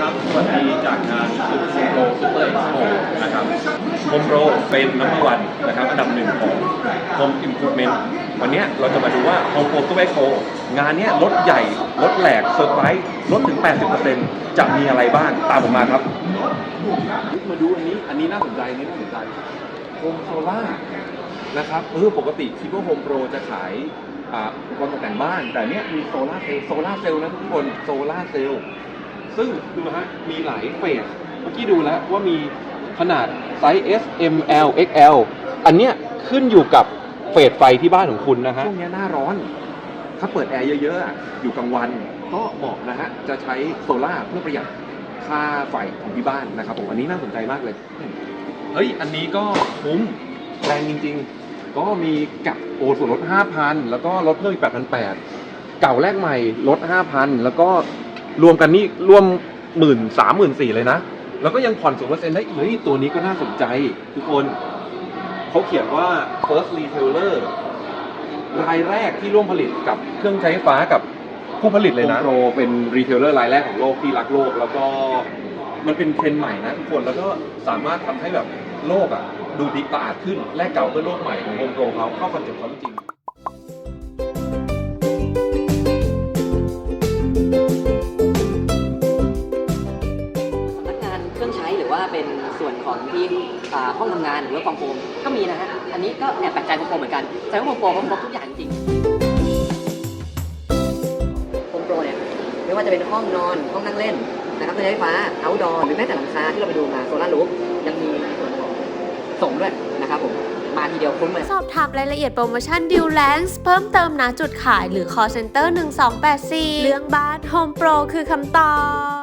ครับ สวัสดีจากงานสุดโปรซูเปอร์เอ็กซ์โปนะครับโฮมโปรเป็นนัมเบอร์วันนะครับอันดับหนึ่งของ Home Improvement วันนี้เราจะมาดูว่า Home Pro Super Expo งานนี้รถใหญ่ รถแหลกเซอร์ไพรส์ลดถึง 80%จะมีอะไรบ้างตามผมมาครับ มาดูอันนี้อันนี้น่าสนใจนนี้น่าสนใจโฮมโซล่านะครับเออปกติคิดว่าโฮมโปรจะขายอุปกรณ์ตกแต่งบ้าน แต่เนี้ยมีโซล่าเซลล์โซล่าเซลล์นะทุกคนโซล่าเซลล์ ซึ่งดูนะฮะมีหลายเฟสเมื่อกี้ดูแล้วว่ามีขนาดไซส์ S M L X L อันเนี้ยขึ้นอยู่กับเฟสไฟที่บ้านของคุณนะฮะ ช่วงเนี้ยหน้าร้อน ถ้าเปิดแอร์เยอะๆอะอยู่กลางวัน ก็เหมาะนะฮะ จะใช้โซล่าเพื่อประหยัดค่าไฟของที่บ้านนะครับผม อันนี้น่าสนใจมากเลย เฮ้ย อันนี้ก็คุ้มแรงจริงๆ ก็มีกับโอส่วนลด 5,000 แล้วก็ลดเพิ่มอีก 8,800 เก่าแรกใหม่ลด 5,000 แล้วก็ รวมกันนี่รวมหมื่นสามหมื่นสี่เลยนะ แล้วก็ยังผ่อนศูนย์เปอร์เซ็นต์ได้อีกเฮ้ยตัวนี้ก็น่าสนใจ ทุกคนเขาเขียนว่า first retailer รายแรกที่ร่วมผลิตกับเครื่องใช้ไฟฟ้ากับผู้ผลิตเลยนะโปรเป็นรีเทลเลอร์รายแรกของโลกที่รักโลก แล้วก็มันเป็นเทรนด์ใหม่นะทุกคนแล้วก็สามารถทำให้แบบโลกอะ ดูดีสะอาดขึ้น แลกเก่าเพื่อโลกใหม่ของโฮมโปรเขาเข้าคอนเซ็ปต์เขาจริง เป็นส่วนของที่อ่าห้องทำงานหรือว่าฟองโฟมก็มีนะฮะ อันนี้ก็แอบแปลกใจฟองโฟมเหมือนกันแต่ว่าฟองโฟมเขาครบทุกอย่างจริงโฟมโปรเนี่ยไม่ว่าจะเป็นห้องนอนห้องนั่งเล่นนะครับเครื่องใช้ไฟฟ้าเอาดอหรือแม้แต่หลังคาที่เราไปดูมาโซลาร์รูฟยังมีในส่วนของส่งด้วยนะครับผมมาทีเดียวคุ้มเลยสอบถามรายละเอียดโปรโมชั่นดิวแลนซ์เพิ่มเติมณจุดขายหรือ call center 1284 เรื่องบ้าน Home Pro คือคำตอบ